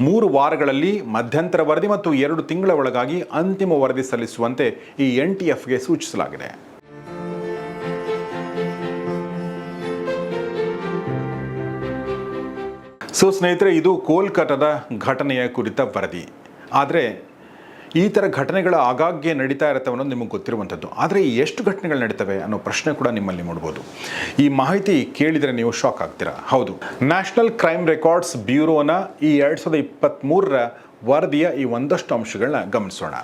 ಮೂರು ವಾರಗಳಲ್ಲಿ ಮಧ್ಯಂತರ ವರದಿ ಮತ್ತು ಎರಡು ತಿಂಗಳ ಒಳಗಾಗಿ ಅಂತಿಮ ವರದಿ ಸಲ್ಲಿಸುವಂತೆ ಈ ಎನ್ ಟಿ ಎಫ್ಗೆ ಸೂಚಿಸಲಾಗಿದೆ. ಸೊ ಸ್ನೇಹಿತರೆ, ಇದು ಕೋಲ್ಕತ್ತಾದ ಘಟನೆಯ ಕುರಿತ ವರದಿ. ಆದರೆ ಈ ಥರ ಘಟನೆಗಳು ಆಗಾಗ್ಗೆ ನಡೀತಾ ಇರುತ್ತೆ ಅನ್ನೋದು ನಿಮಗೆ ಗೊತ್ತಿರುವಂಥದ್ದು. ಆದರೆ ಎಷ್ಟು ಘಟನೆಗಳು ನಡೀತವೆ ಅನ್ನೋ ಪ್ರಶ್ನೆ ಕೂಡ ನಿಮ್ಮಲ್ಲಿ ನೋಡ್ಬೋದು. ಈ ಮಾಹಿತಿ ಕೇಳಿದರೆ ನೀವು ಶಾಕ್ ಆಗ್ತೀರಾ? ಹೌದು. ನ್ಯಾಷನಲ್ ಕ್ರೈಮ್ ರೆಕಾರ್ಡ್ಸ್ ಬ್ಯೂರೋನ ಈ ಎರಡು ಸಾವಿರದ ಇಪ್ಪತ್ತ್ಮೂರರ ವರದಿಯ ಈ ಒಂದಷ್ಟು ಅಂಶಗಳನ್ನ ಗಮನಿಸೋಣ.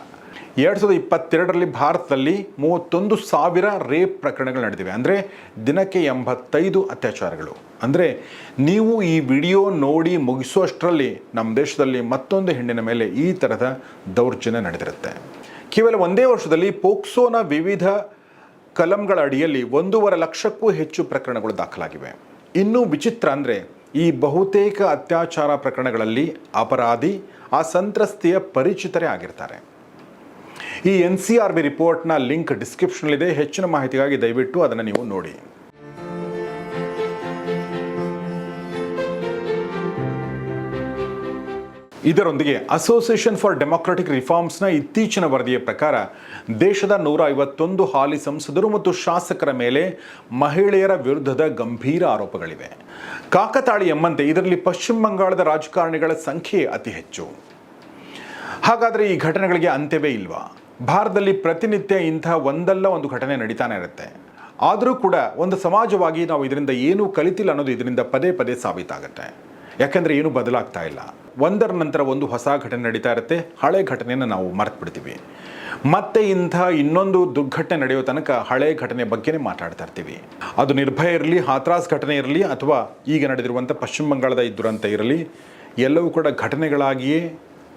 ಎರಡು ಸಾವಿರದ ಇಪ್ಪತ್ತೆರಡರಲ್ಲಿ ಭಾರತದಲ್ಲಿ ಮೂವತ್ತೊಂದು ಸಾವಿರ ರೇಪ್ ಪ್ರಕರಣಗಳು ನಡೆದಿವೆ. ಅಂದರೆ ದಿನಕ್ಕೆ ಎಂಬತ್ತೈದು ಅತ್ಯಾಚಾರಗಳು. ಅಂದರೆ ನೀವು ಈ ವಿಡಿಯೋ ನೋಡಿ ಮುಗಿಸುವಷ್ಟರಲ್ಲಿ ನಮ್ಮ ದೇಶದಲ್ಲಿ ಮತ್ತೊಂದು ಹೆಣ್ಣಿನ ಮೇಲೆ ಈ ಥರದ ದೌರ್ಜನ್ಯ ನಡೆದಿರುತ್ತೆ. ಕೇವಲ ಒಂದೇ ವರ್ಷದಲ್ಲಿ ಪೋಕ್ಸೋನ ವಿವಿಧ ಕಲಂಗಳ ಅಡಿಯಲ್ಲಿ ಒಂದೂವರೆ ಲಕ್ಷಕ್ಕೂ ಹೆಚ್ಚು ಪ್ರಕರಣಗಳು ದಾಖಲಾಗಿವೆ. ಇನ್ನೂ ವಿಚಿತ್ರ ಅಂದರೆ ಈ ಬಹುತೇಕ ಅತ್ಯಾಚಾರ ಪ್ರಕರಣಗಳಲ್ಲಿ ಅಪರಾಧಿ ಆ ಸಂತ್ರಸ್ತೆಯ ಪರಿಚಿತರೇ ಆಗಿರ್ತಾರೆ. ಈ ಎನ್ ಸಿ ಆರ್ ಬಿ ರಿಪೋರ್ಟ್ನ ಲಿಂಕ್ ಡಿಸ್ಕ್ರಿಪ್ಷನಲ್ಲಿದೆ. ಹೆಚ್ಚಿನ ಮಾಹಿತಿಗಾಗಿ ದಯವಿಟ್ಟು ಅದನ್ನು ನೀವು ನೋಡಿ. ಇದರೊಂದಿಗೆ ಅಸೋಸಿಯೇಷನ್ ಫಾರ್ ಡೆಮಾಕ್ರೆಟಿಕ್ ರಿಫಾರ್ಮ್ಸ್ನ ಇತ್ತೀಚಿನ ವರದಿಯ ಪ್ರಕಾರ ದೇಶದ ನೂರ ಐವತ್ತೊಂದು ಹಾಲಿ ಸಂಸದರು ಮತ್ತು ಶಾಸಕರ ಮೇಲೆ ಮಹಿಳೆಯರ ವಿರುದ್ಧದ ಗಂಭೀರ ಆರೋಪಗಳಿವೆ. ಕಾಕತಾಳಿ ಎಂಬಂತೆ ಇದರಲ್ಲಿ ಪಶ್ಚಿಮ ಬಂಗಾಳದ ರಾಜಕಾರಣಿಗಳ ಸಂಖ್ಯೆ ಅತಿ ಹೆಚ್ಚು. ಹಾಗಾದರೆ ಈ ಘಟನೆಗಳಿಗೆ ಅಂತ್ಯವೇ ಇಲ್ವಾ? ಭಾರತದಲ್ಲಿ ಪ್ರತಿನಿತ್ಯ ಇಂಥ ಒಂದಲ್ಲ ಒಂದು ಘಟನೆ ನಡೀತಾನೆ ಇರುತ್ತೆ. ಆದರೂ ಕೂಡ ಒಂದು ಸಮಾಜವಾಗಿ ನಾವು ಇದರಿಂದ ಏನೂ ಕಲಿತಿಲ್ಲ ಅನ್ನೋದು ಇದರಿಂದ ಪದೇ ಪದೇ ಸಾಬೀತಾಗುತ್ತೆ. ಯಾಕಂದರೆ ಏನೂ ಬದಲಾಗ್ತಾ ಇಲ್ಲ. ಒಂದರ ನಂತರ ಒಂದು ಹೊಸ ಘಟನೆ ನಡೀತಾ ಇರುತ್ತೆ. ಹಳೆ ಘಟನೆಯನ್ನು ನಾವು ಮರೆತು ಬಿಡ್ತೀವಿ ಮತ್ತೆ ಇಂಥ ಇನ್ನೊಂದು ದುರ್ಘಟನೆ ನಡೆಯೋ ತನಕ ಹಳೆ ಘಟನೆ ಬಗ್ಗೆನೇ ಮಾತಾಡ್ತಾ ಇರ್ತೀವಿ. ಅದು ನಿರ್ಭಯ ಇರಲಿ, ಹಾತ್ರಾಸ್ ಘಟನೆ ಇರಲಿ, ಅಥವಾ ಈಗ ನಡೆದಿರುವಂಥ ಪಶ್ಚಿಮ ಬಂಗಾಳದ ಈ ಇರಲಿ, ಎಲ್ಲವೂ ಕೂಡ ಘಟನೆಗಳಾಗಿಯೇ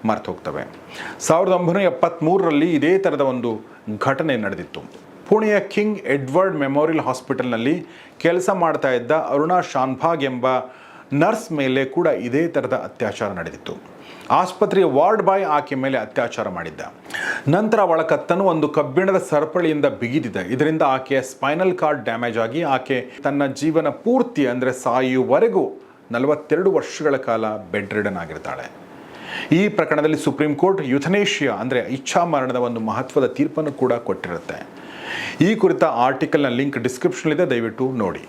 ಮರೆತು ಹೋಗ್ತವೆ ಸಾವಿರದ ಒಂಬೈನೂರ ಎಪ್ಪತ್ತ್ಮೂರರಲ್ಲಿ ಇದೇ ಥರದ ಒಂದು ಘಟನೆ ನಡೆದಿತ್ತು. ಪುಣೆಯ ಕಿಂಗ್ ಎಡ್ವರ್ಡ್ ಮೆಮೋರಿಯಲ್ ಹಾಸ್ಪಿಟಲ್ನಲ್ಲಿ ಕೆಲಸ ಮಾಡ್ತಾ ಇದ್ದ ಅರುಣಾ ಶಾನ್ಭಾಗ್ ಎಂಬ ನರ್ಸ್ ಮೇಲೆ ಕೂಡ ಇದೇ ಥರದ ಅತ್ಯಾಚಾರ ನಡೆದಿತ್ತು. ಆಸ್ಪತ್ರೆಯ ವಾರ್ಡ್ ಬಾಯ್ ಆಕೆ ಮೇಲೆ ಅತ್ಯಾಚಾರ ಮಾಡಿದ್ದ. ನಂತರ ಅವಳ ಕತ್ತನ್ನು ಒಂದು ಕಬ್ಬಿಣದ ಸರಪಳಿಯಿಂದ ಬಿಗಿದಿದೆ ಇದರಿಂದ ಆಕೆಯ ಸ್ಪೈನಲ್ ಕಾರ್ಡ್ ಡ್ಯಾಮೇಜ್ ಆಗಿ ಆಕೆ ತನ್ನ ಜೀವನ ಪೂರ್ತಿ ಅಂದರೆ ಸಾಯುವವರೆಗೂ ನಲವತ್ತೆರಡು ವರ್ಷಗಳ ಕಾಲ ಬೆಡ್ ರಿಡನ್ ಆಗಿರ್ತಾಳೆ. ಈ ಪ್ರಕರಣದಲ್ಲಿ ಸುಪ್ರೀಂ ಕೋರ್ಟ್ ಯುಥನೇಷಿಯಾ ಅಂದರೆ ಇಚ್ಛಾ ಮರಣದ ಒಂದು ಮಹತ್ವದ ತೀರ್ಪನ್ನು ಕೂಡ ಕೊಟ್ಟಿರುತ್ತೆ. ಈ ಕುರಿತ ಆರ್ಟಿಕಲ್ನ ಲಿಂಕ್ ಡಿಸ್ಕ್ರಿಪ್ಷನ್ಲಿದೆ ದಯವಿಟ್ಟು ನೋಡಿ.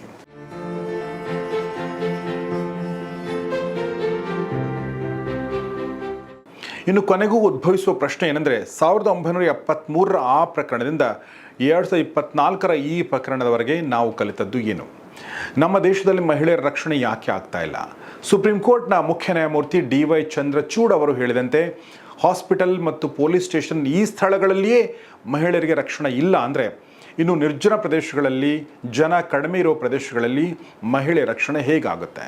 ಇನ್ನು ಕೊನೆಗೂ ಉದ್ಭವಿಸುವ ಪ್ರಶ್ನೆ ಏನಂದರೆ, ಸಾವಿರದ ಒಂಬೈನೂರ ಎಪ್ಪತ್ತ್ಮೂರರ ಆ ಪ್ರಕರಣದಿಂದ ಎರಡು ಸಾವಿರದ ಇಪ್ಪತ್ತ್ನಾಲ್ಕರ ಈ ಪ್ರಕರಣದವರೆಗೆ ನಾವು ಕಲಿತದ್ದು ಏನು? ನಮ್ಮ ದೇಶದಲ್ಲಿ ಮಹಿಳೆಯರ ರಕ್ಷಣೆ ಯಾಕೆ ಆಗ್ತಾ ಇಲ್ಲ? ಸುಪ್ರೀಂ ಕೋರ್ಟ್ನ ಮುಖ್ಯ ನ್ಯಾಯಮೂರ್ತಿ ಡಿ ವೈ ಚಂದ್ರಚೂಡ್ ಅವರು ಹೇಳಿದಂತೆ, ಹಾಸ್ಪಿಟಲ್ ಮತ್ತು ಪೊಲೀಸ್ ಸ್ಟೇಷನ್ ಈ ಸ್ಥಳಗಳಲ್ಲಿಯೇ ಮಹಿಳೆಯರಿಗೆ ರಕ್ಷಣೆ ಇಲ್ಲ ಅಂದರೆ, ಇನ್ನು ನಿರ್ಜನ ಪ್ರದೇಶಗಳಲ್ಲಿ, ಜನ ಕಡಿಮೆ ಇರೋ ಪ್ರದೇಶಗಳಲ್ಲಿ ಮಹಿಳೆ ರಕ್ಷಣೆ ಹೇಗಾಗುತ್ತೆ?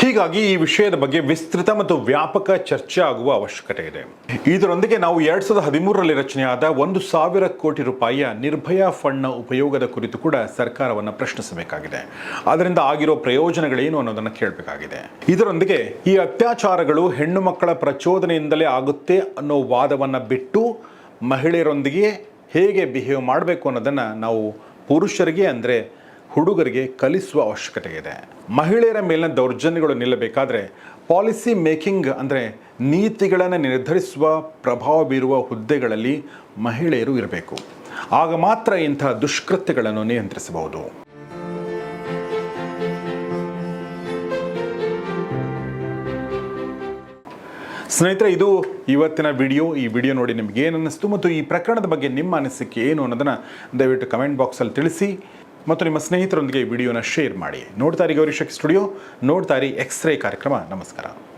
ಹೀಗಾಗಿ ಈ ವಿಷಯದ ಬಗ್ಗೆ ವಿಸ್ತೃತ ಮತ್ತು ವ್ಯಾಪಕ ಚರ್ಚೆ ಆಗುವ ಅವಶ್ಯಕತೆ ಇದೆ. ಇದರೊಂದಿಗೆ ನಾವು ಎರಡ್ ಸಾವಿರದ ಹದಿಮೂರರಲ್ಲಿ ರಚನೆಯಾದ ಒಂದು ಸಾವಿರ ಕೋಟಿ ರೂಪಾಯಿಯ ನಿರ್ಭಯ ಫಂಡ್ನ ಉಪಯೋಗದ ಕುರಿತು ಕೂಡ ಸರ್ಕಾರವನ್ನು ಪ್ರಶ್ನಿಸಬೇಕಾಗಿದೆ. ಅದರಿಂದ ಆಗಿರೋ ಪ್ರಯೋಜನಗಳೇನು ಅನ್ನೋದನ್ನು ಕೇಳಬೇಕಾಗಿದೆ. ಇದರೊಂದಿಗೆ ಈ ಅತ್ಯಾಚಾರಗಳು ಹೆಣ್ಣು ಮಕ್ಕಳ ಪ್ರಚೋದನೆಯಿಂದಲೇ ಆಗುತ್ತೆ ಅನ್ನೋ ವಾದವನ್ನು ಬಿಟ್ಟು ಮಹಿಳೆಯರೊಂದಿಗೆ ಹೇಗೆ ಬಿಹೇವ್ ಮಾಡಬೇಕು ಅನ್ನೋದನ್ನು ನಾವು ಪುರುಷರಿಗೆ ಅಂದರೆ ಹುಡುಗರಿಗೆ ಕಲಿಸುವ ಅವಶ್ಯಕತೆ ಇದೆ. ಮಹಿಳೆಯರ ಮೇಲಿನ ದೌರ್ಜನ್ಯಗಳು ನಿಲ್ಲಬೇಕಾದರೆ ಪಾಲಿಸಿ ಮೇಕಿಂಗ್ ಅಂದರೆ ನೀತಿಗಳನ್ನು ನಿರ್ಧರಿಸುವ ಪ್ರಭಾವ ಬೀರುವ ಹುದ್ದೆಗಳಲ್ಲಿ ಮಹಿಳೆಯರು ಇರಬೇಕು. ಆಗ ಮಾತ್ರ ಇಂತಹ ದುಷ್ಕೃತ್ಯಗಳನ್ನು ನಿಯಂತ್ರಿಸಬಹುದು. ಸ್ನೇಹಿತರೆ, ಇದು ಇವತ್ತಿನ ವಿಡಿಯೋ. ಈ ವಿಡಿಯೋ ನೋಡಿ ನಿಮ್ಗೆ ಅನ್ನಿಸ್ತು ಮತ್ತು ಈ ಪ್ರಕರಣದ ಬಗ್ಗೆ ನಿಮ್ಮ ಅನಿಸಿಕೆ ಏನು ಅನ್ನೋದನ್ನು ದಯವಿಟ್ಟು ಕಮೆಂಟ್ ಬಾಕ್ಸಲ್ಲಿ ತಿಳಿಸಿ. ಮತ್ತು ನಿಮ್ಮ ಸ್ನೇಹಿತರೊಂದಿಗೆ ವಿಡಿಯೋನ ಶೇರ್ ಮಾಡಿ. ನೋಡ್ತಾರಿ ಗೌರಿಶಕ್ ಸ್ಟುಡಿಯೋ. ನೋಡ್ತಾರಿ ಎಕ್ಸ್ರೇ ಕಾರ್ಯಕ್ರಮ. ನಮಸ್ಕಾರ.